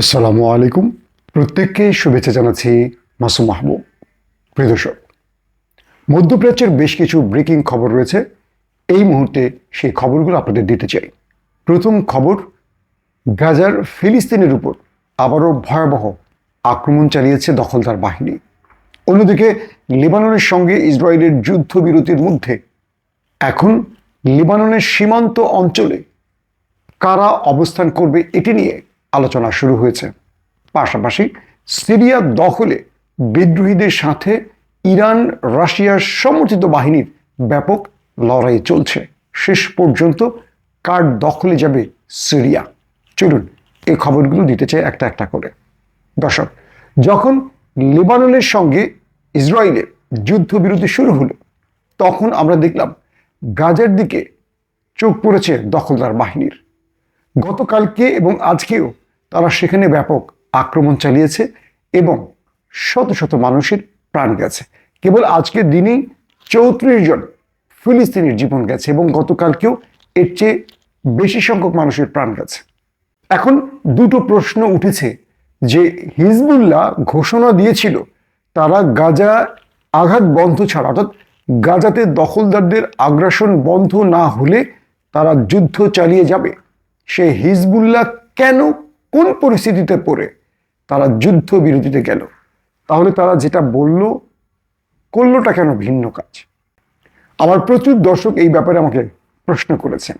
আসসালামু আলাইকুম। প্রত্যেককে শুভেচ্ছা জানাচ্ছি মাসুম মাহবুব। প্রিয় দর্শক, মধ্যপ্রাচ্যের বেশ কিছু ব্রেকিং খবর রয়েছে। এই মুহূর্তে সেই খবরগুলো আপনাদের দিতে চাই। প্রথম খবর, গাজার ফিলিস্তিনের উপর আবারও ভয়াবহ আক্রমণ চালিয়েছে দখলদার বাহিনী। অন্যদিকে, লেবাননের সঙ্গে ইসরায়েলের যুদ্ধবিরতির মধ্যে এখন লেবাননের সীমান্ত অঞ্চলে কারা অবস্থান করবে এটি নিয়ে আলোচনা শুরু হয়েছে। পাশাপাশি সিরিয়া দখলে বিদ্রোহীদের সাথে ইরান রাশিয়ার সমর্থিত বাহিনীর ব্যাপক লড়াই চলছে। শেষ পর্যন্ত কার দখলে যাবে সিরিয়া? চলুন এই খবরগুলো দিতে চাই একটা একটা করে। দর্শক, যখন লেবাননের সঙ্গে ইসরায়েলের যুদ্ধবিরতি শুরু হলো, তখন আমরা দেখলাম গাজার দিকে চোখ পড়েছে দখলদার বাহিনীর। গতকালকে এবং আজকেও তারা সেখানে ব্যাপক আক্রমণ চালিয়েছে এবং শত শত মানুষের প্রাণ গেছে। কেবল আজকের দিনেই চৌত্রিশ জন ফিলিস্তিনির জীবন গেছে এবং গতকালকেও এর চেয়ে বেশি সংখ্যক মানুষের প্রাণ গেছে। এখন দুটো প্রশ্ন উঠেছে যে হিজবুল্লাহ ঘোষণা দিয়েছিল তারা গাজা আঘাত বন্ধ ছাড়া, অর্থাৎ গাজাতে দখলদারদের আগ্রাসন বন্ধ না হলে তারা যুদ্ধ চালিয়ে যাবে। সে হিজবুল্লাহ কেন কোন পরিস্থিতিতে পড়ে তারা যুদ্ধ বিরতিতে গেল। তাহলে তারা যেটা বলল, করলোটা কেন ভিন্ন কাজ? আমার প্রচুর দর্শক এই ব্যাপারে আমাকে প্রশ্ন করেছেন।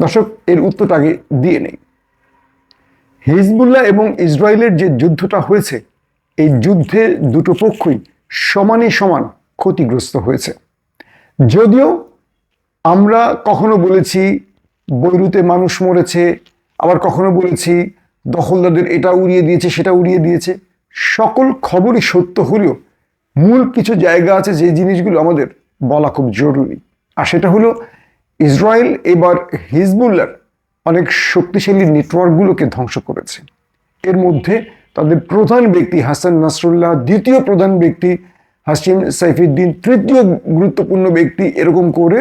দর্শক, এর উত্তরটা আগে দিয়ে নেই। হিজবুল্লাহ এবং ইসরায়েলের যে যুদ্ধটা হয়েছে, এই যুদ্ধে দুটো পক্ষই সমানে সমান ক্ষতিগ্রস্ত হয়েছে। যদিও আমরা কখনো বলেছি বৈরুতে মানুষ মরেছে, আবার কখনো বলেছি দখলদারদের এটা উড়িয়ে দিয়েছে, সেটা উড়িয়ে দিয়েছে। সকল খবরই সত্য হলেও মূল কিছু জায়গা আছে যে জিনিসগুলো আমাদের বলা খুব জরুরি। আর সেটা হলো ইসরায়েল এবার হিজবুল্লার অনেক শক্তিশালী নেটওয়ার্কগুলোকে ধ্বংস করেছে। এর মধ্যে তাদের প্রধান ব্যক্তি হাসান নাসরুল্লাহ, দ্বিতীয় প্রধান ব্যক্তি হাসিম সাইফুদ্দিন, তৃতীয় গুরুত্বপূর্ণ ব্যক্তি এরকম করে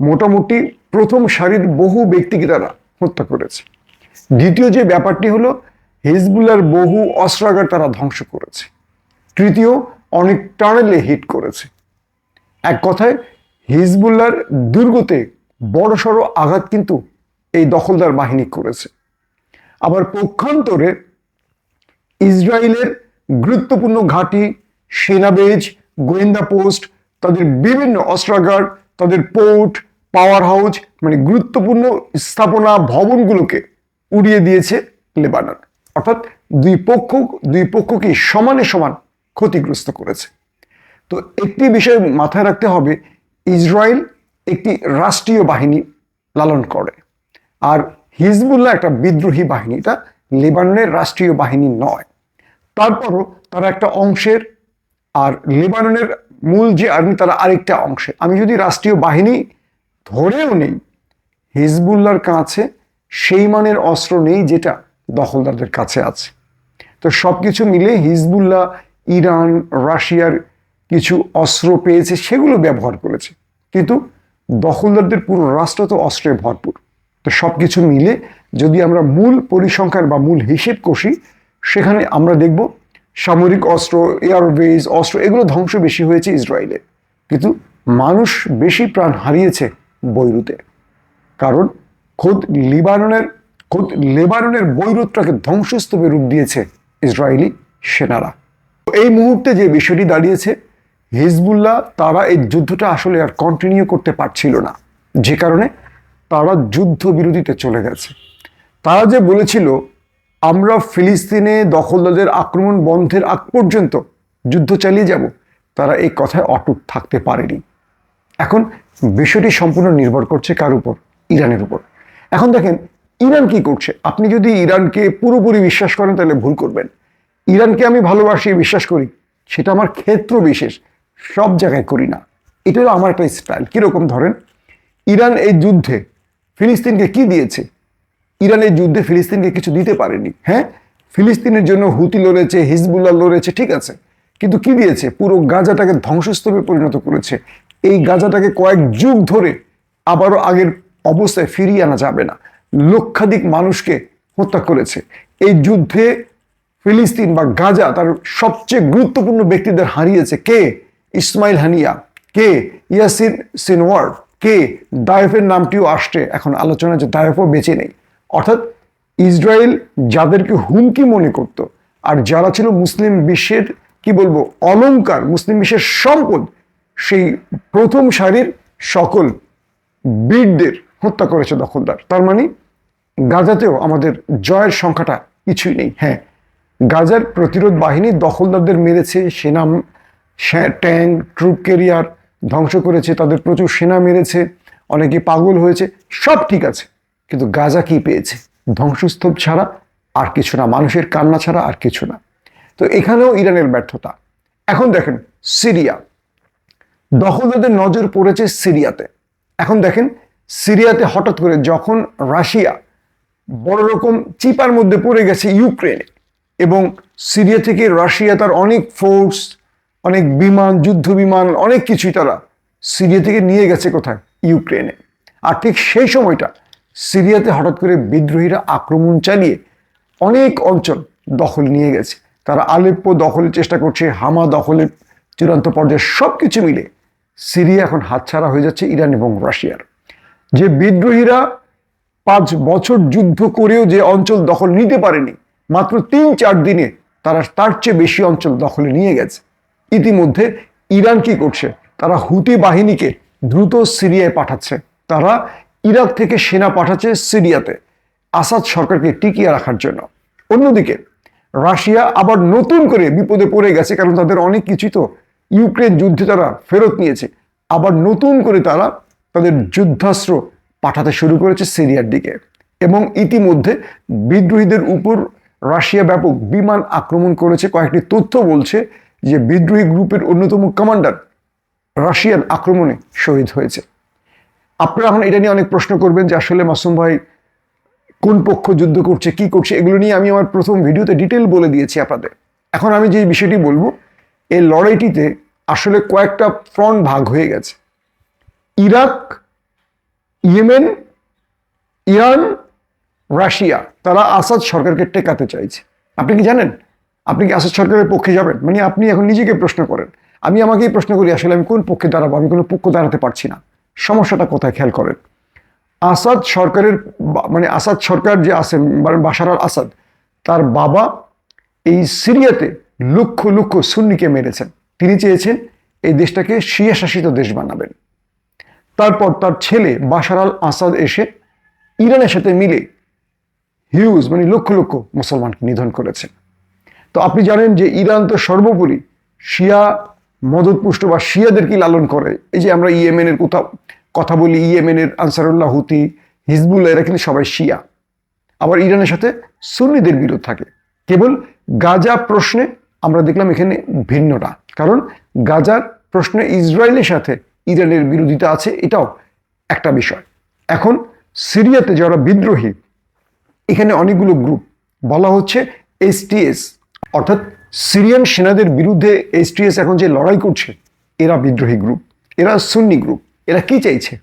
মোটামুটি প্রথম সারির বহু ব্যক্তিকে তারা হত্যা করেছে। দ্বিতীয় যে ব্যাপারটি হলো হিজবুল্লার বহু অস্ত্রাগার তারা ধ্বংস করেছে। তৃতীয়, অনেক টানেলে হিট করেছে। এক কথায় হিজবুল্লার দুর্গতে বড়সড় আঘাত কিন্তু এই দখলদার বাহিনী করেছে। আবার পক্ষান্তরে, ইসরায়েলের গুরুত্বপূর্ণ ঘাঁটি, সেনাবেজ, গোয়েন্দা পোস্ট, তাদের বিভিন্ন অস্ত্রাগার, তাদের পোর্ট, পাওয়ার হাউস মানে গুরুত্বপূর্ণ স্থাপনা ভবনগুলোকে উড়িয়ে দিয়েছে লেবানন। অর্থাৎ দুই পক্ষ, দুই পক্ষকে সমানে সমান ক্ষতিগ্রস্ত করেছে। তো একটি বিষয় মাথায় রাখতে হবে, ইসরায়েল একটি রাষ্ট্রীয় বাহিনী লালন করে। আর হিজবুল্লাহ একটা বিদ্রোহী বাহিনী, এটা লেবাননের রাষ্ট্রীয় বাহিনী নয়। তারপরও তারা একটা অংশের, আর লেবাননের মূল যে আর্মি, তারা আরেকটা অংশে। আমি যদি রাষ্ট্রীয় বাহিনী ধরেও নেই হিজবুল্লার কাছে সেই মানের অস্ত্র নেই যেটা দখলদারদের কাছে আছে। তো সব কিছু মিলে হিজবুল্লাহ, ইরান, রাশিয়ার কিছু অস্ত্র পেয়েছে, সেগুলো ব্যবহার করেছে। কিন্তু দখলদারদের পুরো রাষ্ট্র তো অস্ত্রে ভরপুর। তো সব কিছু মিলে যদি আমরা মূল পরিসংখ্যান বা মূল হিসেব কষি, সেখানে আমরা দেখব সামরিক অস্ত্র এয়ারবেজ অস্ত্র, এগুলো ধ্বংস বেশি হয়েছে ইসরায়েলে কিন্তু মানুষ বেশি প্রাণ হারিয়েছে বৈরুতে। কারণ খোদ লিবাননের, খোদ লেবাননের বৈরুতটাকে ধ্বংসস্তূপে রূপ দিয়েছে ইসরায়েলি সেনারা। এই মুহূর্তে যে বিষয়টি দাঁড়িয়েছে, হিজবুল্লাহ তারা এই যুদ্ধটা আসলে আর কন্টিনিউ করতে পারছিল না। যে কারণে তারা যুদ্ধ বিরতিতে চলে গেছে। তারা যে বলেছিল, আমরা ফিলিস্তিনে দখলদারদের আক্রমণ বন্ধের আগ পর্যন্ত যুদ্ধ চালিয়ে যাব, তারা এই কথায় অটুট থাকতে পারেনি। এখন বিষয়টি সম্পূর্ণ নির্ভর করছে কার উপর? ইরানের উপর। এখন দেখেন, ইরান কি করছে? আপনি যদি ইরানকে পুরোপুরি বিশ্বাস করেন, তাহলে ভুল করবেন। ইরানকে আমি ভালোবাসি, বিশ্বাস করি, সেটা আমার ক্ষেত্র বিশেষ, সব জায়গায় করি না। এটা হলো আমার একটা স্টাইল কীরকম ধরেন, ইরান এই যুদ্ধে ফিলিস্তিনকে কি দিয়েছে? ইরান এই যুদ্ধে ফিলিস্তিনকে কিছু দিতে পারেনি। হ্যাঁ? ফিলিস্তিনের জন্য হুতি লড়েছে, হিজবুল্লাহ লড়েছে, ঠিক আছে। কিন্তু কি দিয়েছে? পুরো গাজাটাকে ধ্বংসস্তূপে পরিণত করেছে। এই গাজাটাকে কয়েক যুগ ধরে আবারও আগের অবস্থায় ফিরিয়ে আনা যাবে না। লক্ষাধিক মানুষকে হত্যা করেছে। এই যুদ্ধে ফিলিস্তিন বা গাজা তার সবচেয়ে গুরুত্বপূর্ণ ব্যক্তিদের হারিয়েছে কে? Ismail Haniyeh. কে? Yasin Sinwar. কে? দায়েফের নামটিও আসছে। এখন আলোচনা যে দায়েফও বেঁচে নেই। অর্থাৎ ইসরায়েল যাদেরকে হুমকি মনে করত আর যারা ছিল মুসলিম বিশ্বের, কি বলব অলঙ্কার মুসলিম বিশ্বের সম্পদ, সেই প্রথম সারির সকল বীরদের হত্যা করেছে দখলদার। তার মানে গাজাতেও আমাদের জয়ের সংখ্যাটা কিছুই নেই। হ্যাঁ গাজার প্রতিরোধ বাহিনী দখলদারদের মেরেছে, সেনা ট্যাঙ্ক, ট্রুপ ক্যারিয়ার ধ্বংস করেছে, তাদের প্রচুর সেনা মেরেছে, অনেকে পাগল হয়েছে, সব ঠিক আছে। কিন্তু গাজা কি পেয়েছে? ধ্বংসস্তূপ ছাড়া আর কিছু না, মানুষের কান্না ছাড়া আর কিছু না। তো এখানেও ইরানের ব্যর্থতা। এখন দেখেন সিরিয়া। দখলদারদের নজর পড়েছে সিরিয়াতে। এখন দেখেন সিরিয়াতে হঠাৎ করে যখন রাশিয়া বড় রকম চিপার মধ্যে পড়ে গেছে ইউক্রেনে এবং সিরিয়া থেকে রাশিয়া তার অনেক ফোর্স অনেক বিমান, যুদ্ধ বিমান, অনেক কিছুই তারা সিরিয়া থেকে নিয়ে গেছে কোথায়? ইউক্রেনে। আর ঠিক সেই সময়টা সিরিয়াতে হঠাৎ করে বিদ্রোহীরা আক্রমণ চালিয়ে অনেক অঞ্চল দখল নিয়ে গেছে। তারা আলেপ্পো দখলের চেষ্টা করছে, হামা দখলের চূড়ান্ত পর্যায়ে সব কিছু মিলে সিরিয়া এখন হাতছাড়া হয়ে যাচ্ছে ইরান এবং রাশিয়ার। যে বিদ্রোহীরা পাঁচ বছর যুদ্ধ করেও যে অঞ্চল দখল নিতে পারেনি, মাত্র তিন চার দিনে তারা তার চেয়ে বেশি অঞ্চল দখলে নিয়ে গেছে। ইতিমধ্যে ইরান কি করছে? তারা হুতি বাহিনীকে দ্রুত সিরিয়ায় পাঠাচ্ছে। তারা ইরাক থেকে সেনা পাঠাচ্ছে সিরিয়াতে, আসাদ সরকারকে টিকিয়ে রাখার জন্য। অন্যদিকে, রাশিয়া আবার নতুন করে বিপদে পড়ে গেছে, কারণ তাদের অনেক কিছুই তো ইউক্রেন যুদ্ধে তারা ফেরত নিয়েছে। আবার নতুন করে তারা তাদের যুদ্ধাস্ত্র পাঠাতে শুরু করেছে সিরিয়ার দিকে। এবং ইতিমধ্যে বিদ্রোহীদের উপর রাশিয়া ব্যাপক বিমান আক্রমণ করেছে। কয়েকটি তথ্য বলছে যে বিদ্রোহী গ্রুপের অন্যতম কমান্ডার রাশিয়ান আক্রমণে শহীদ হয়েছে। আপনারা এখন এটা নিয়ে অনেক প্রশ্ন করবেন যে আসলে মাসুম ভাই কোন পক্ষ যুদ্ধ করছে, কি করছে, এগুলো নিয়ে আমি আমার প্রথম ভিডিওতে ডিটেল বলে দিয়েছি আপনাদের। এখন আমি যে বিষয়টি বলব, এই লড়াইটিতে আসলে কয়েকটা ফ্রন্ট ভাগ হয়ে গেছে। ইরাক, ইয়েমেন, ইরান, রাশিয়া, তারা আসাদ সরকারকে টেকাতে চাইছে। আপনি কি জানেন? আপনি কি আসাদ সরকারের পক্ষে যাবেন? মানে আপনি এখন নিজেকে প্রশ্ন করেন। আমি আমাকেই প্রশ্ন করি, আসলে আমি কোন পক্ষে দাঁড়াবো? আমি কোনো পক্ষ দাঁড়াতে পারছি না। সমস্যাটা কোথায়? খেয়াল করেন। আসাদ সরকারের মানে আসাদ সরকার যে আছেন মানে বাশার আল আসাদ, তার বাবা এই সিরিয়াতে লক্ষ লক্ষ সুন্নিকে মেরেছেন। তিনি চেয়েছেন এই দেশটাকে শিয়া শাসিত দেশ বানাবেন। তারপর তার ছেলে বাশার আল আসাদ এসে ইরানের সাথে মিলে হিউজ মানে লক্ষ লক্ষ মুসলমানকে নিধন করেছে। তো আপনি জানেন যে ইরান তো সর্বোপরি শিয়া মদতপুষ্ট বা শিয়াদেরকে লালন করে। এই যে আমরা ইয়েমেনের কোথাও কথা বলি, ইয়েমেনের আনসারুল্লাহ হুতি হিজবুল্লাহ, এরা কিন্তু সবাই শিয়া। আবার ইরানের সাথে সুন্নিদের বিরোধ থাকে। কেবল গাজা প্রশ্নে আমরা দেখলাম এখানে ভিন্নটা কারণ গাজার প্রশ্নে ইসরায়েলের সাথে ইরানের বিরোধিতা আছে, এটাও একটা বিষয়। এখন সিরিয়াতে যারা বিদ্রোহী, এখানে অনেকগুলো গ্রুপ বলা হচ্ছে এসটিএস অর্থাৎ সিরিয়ান সেনাদের বিরুদ্ধে এসটিএস এখন যে লড়াই করছে, এরা বিদ্রোহী গ্রুপ এরা সুন্নি গ্রুপ এরা কি চাইছে?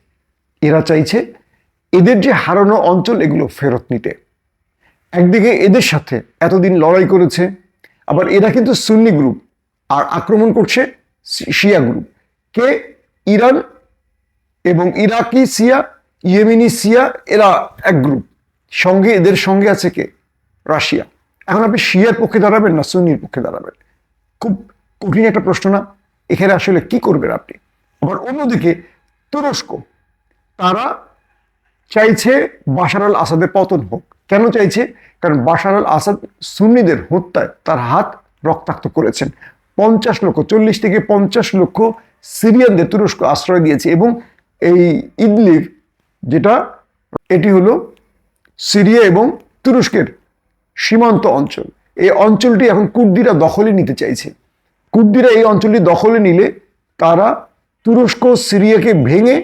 এরা চাইছে এদের যে হারানো অঞ্চল, এগুলো ফেরত নিতে। একদিকে এদের সাথে এতদিন লড়াই করেছে, আবার এরা কিন্তু সুন্নি গ্রুপ আর আক্রমণ করছে শিয়া গ্রুপ কে ইরান এবং ইরাকি সিয়া ইয়েমেনি সিয়া এরা এক গ্রুপ সঙ্গে এদের সঙ্গে আছে কে? রাশিয়া। এখন আপনি শিয়ার পক্ষে দাঁড়াবেন না সুন্নির পক্ষে দাঁড়াবেন? খুব কঠিন একটা প্রশ্ন না? এখানে আসলে কি করবেন আপনি? আবার অন্যদিকে তুরস্ক, তারা চাইছে বাশার আল আসাদের পতন হোক। কেন চাইছে? কারণ বাশার আল আসাদ সুন্নিদের হত্যায় তার হাত রক্তাক্ত করেছেন। পঞ্চাশ লক্ষ, চল্লিশ থেকে পঞ্চাশ লক্ষ সিরিয়ানদের তুরস্ক আশ্রয় দিয়েছে এবং এই ইদলিভ যেটা, এটি হলো সিরিয়া এবং তুরস্কের সীমান্ত অঞ্চল। এই অঞ্চলটি এখন কুর্দিরা দখলে নিতে চাইছে। কুর্দিরা এই অঞ্চলটি দখলে নিলে তারা তুরস্ক, সিরিয়াকে ভেঙে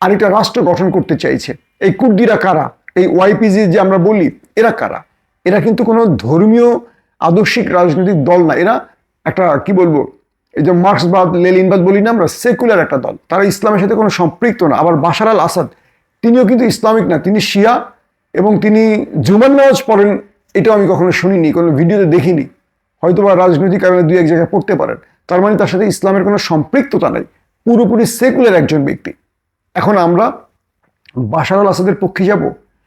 আরেকটা রাষ্ট্র গঠন করতে চাইছে। এই কুর্দিরা কারা? এই ওয়াইপিজি যে আমরা বলি, এরা কারা? এরা কিন্তু কোনো ধর্মীয়, আদর্শিক, রাজনৈতিক দল না। এরা একটা, কি বলব এই যে মার্ক্সবাদ লেলিনবাদ বলি না আমরা, সেকুলার একটা দল। তারা ইসলামের সাথে কোনো সম্পৃক্ত না। আবার বাশার আল আসাদ, তিনিও কিন্তু ইসলামিক না, তিনি শিয়া এবং তিনি জুমান নামাজ পড়েন, এটাও আমি কখনো শুনিনি, কোনো ভিডিওতে দেখিনি। হয়তো বা রাজনৈতিক কারণে দুই এক জায়গায় পড়তে পারেন। তার মানে তার সাথে ইসলামের কোনো সম্পৃক্ততা নেই। পুরোপুরি সেকুলার একজন ব্যক্তি। এখন আমরা বাশার আল আসাদের পক্ষে যাব,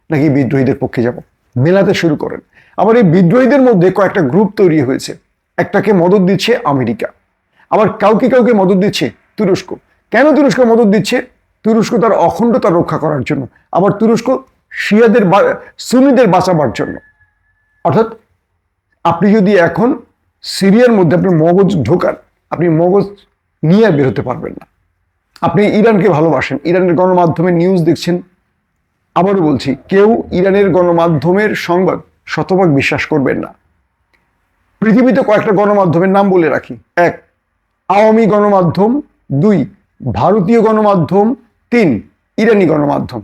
নাকি বিদ্রোহীদের পক্ষে যাব? মেলাতে শুরু করেন। আবার এই বিদ্রোহীদের মধ্যে কয়েকটা গ্রুপ তৈরি হয়েছে। একটাকে মদত দিচ্ছে আমেরিকা। আবার কাউকে কাউকে মদত দিচ্ছে তুরস্ক। কেন তুরস্ক মদত দিচ্ছে? তুরস্ক তার অখণ্ডতা রক্ষা করার জন্য, আবার তুরস্ক শিয়াদের সুন্নিদের বাঁচাবার জন্য। অর্থাৎ আপনি যদি এখন সিরিয়ার মধ্যে আপনি মগজ ঢোকান, আপনি মগজ নিয়ে বেরোতে পারবেন না। আপনি ইরানকে ভালোবাসেন, ইরানের গণমাধ্যমে নিউজ দেখছেন। আবারও বলছি, কেউ ইরানের গণমাধ্যমের সংবাদ শতভাগ বিশ্বাস করবেন না। পৃথিবীতে কয়েকটা গণমাধ্যমের নাম বলে রাখি। এক আওয়ামী গণমাধ্যম, দুই, ভারতীয় গণমাধ্যম, তিন, ইরানি গণমাধ্যম।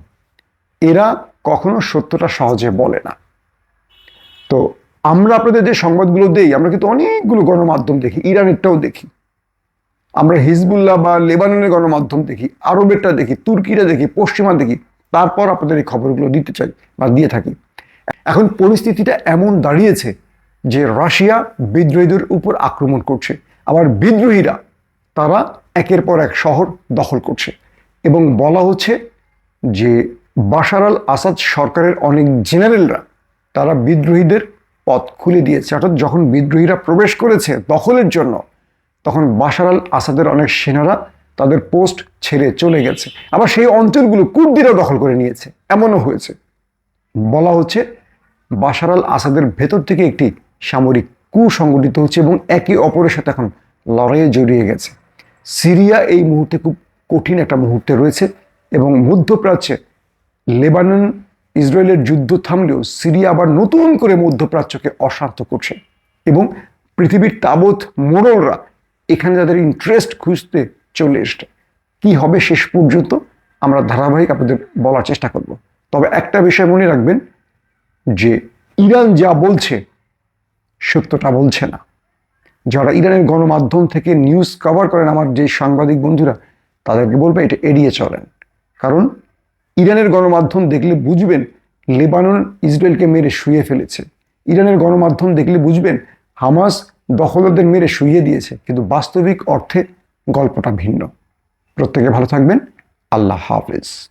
এরা কখনো সত্যটা সহজে বলে না। তো আমরা আপনাদের যে সংবাদগুলো দেই, আমরা কিন্তু অনেকগুলো গণমাধ্যম দেখি, ইরানেরটাও দেখি। আমরা হিজবুল্লাহ বা লেবাননের গণমাধ্যম দেখি, আরবেরটা দেখি, তুর্কিরা দেখি, পশ্চিমা দেখি, তারপর আপনাদের এই খবরগুলো দিতে চাই বা দিয়ে থাকি। এখন পরিস্থিতিটা এমন দাঁড়িয়েছে যে রাশিয়া বিদ্রোহীদের উপর আক্রমণ করছে। আবার বিদ্রোহীরা, তারা একের পর এক শহর দখল করছে এবং বলা হচ্ছে যে বাশার আল আসাদ সরকারের অনেক জেনারেলরা, তারা বিদ্রোহীদের পথ খুলে দিয়েছে। অর্থাৎ যখন বিদ্রোহীরা প্রবেশ করেছে দখলের জন্য, তখন বাশার আল আসাদের অনেক সেনারা তাদের পোস্ট ছেড়ে চলে গেছে। আবার সেই অঞ্চলগুলো কুর্দিরাও দখল করে নিয়েছে। এমনও হয়েছে। বলা হচ্ছে বাশার আল আসাদের ভেতর থেকে একটি সামরিক কু সংগঠিত হচ্ছে এবং একে অপরের সাথে এখন লড়াইয়ে জড়িয়ে গেছে। সিরিয়া এই মুহূর্তে খুব কঠিন একটা মুহূর্তে রয়েছে এবং মধ্যপ্রাচ্যে লেবানন, ইসরায়েলের যুদ্ধ থামলেও সিরিয়া আবার নতুন করে মধ্যপ্রাচ্যকে অশান্ত করছে এবং পৃথিবীর তাবৎ মোড়লরা এখানে তাদের ইন্টারেস্ট খুঁজতে চলে এসছে। কি হবে শেষ পর্যন্ত আমরা ধারাবাহিক আপনাদের বলার চেষ্টা করব। তবে একটা বিষয় মনে রাখবেন যে ইরান যা বলছে সত্যটা বলছে না। যারা ইরানের গণমাধ্যম থেকে নিউজ কভার করেন, আমার যে সাংবাদিক বন্ধুরা, তাদেরকে বলবে এটা এড়িয়ে চলেন। কারণ ইরানের গণমাধ্যম দেখলে বুঝবেন লেবানন ইসরায়েলকে মেরে শুয়ে ফেলেছে। ইরানের গণমাধ্যম দেখলে বুঝবেন হামাস দখলদের মেরে শুইয়ে দিয়েছে। কিন্তু বাস্তবিক অর্থে গল্পটা ভিন্ন। প্রত্যেকে ভালো থাকবেন। আল্লাহ হাফেজ।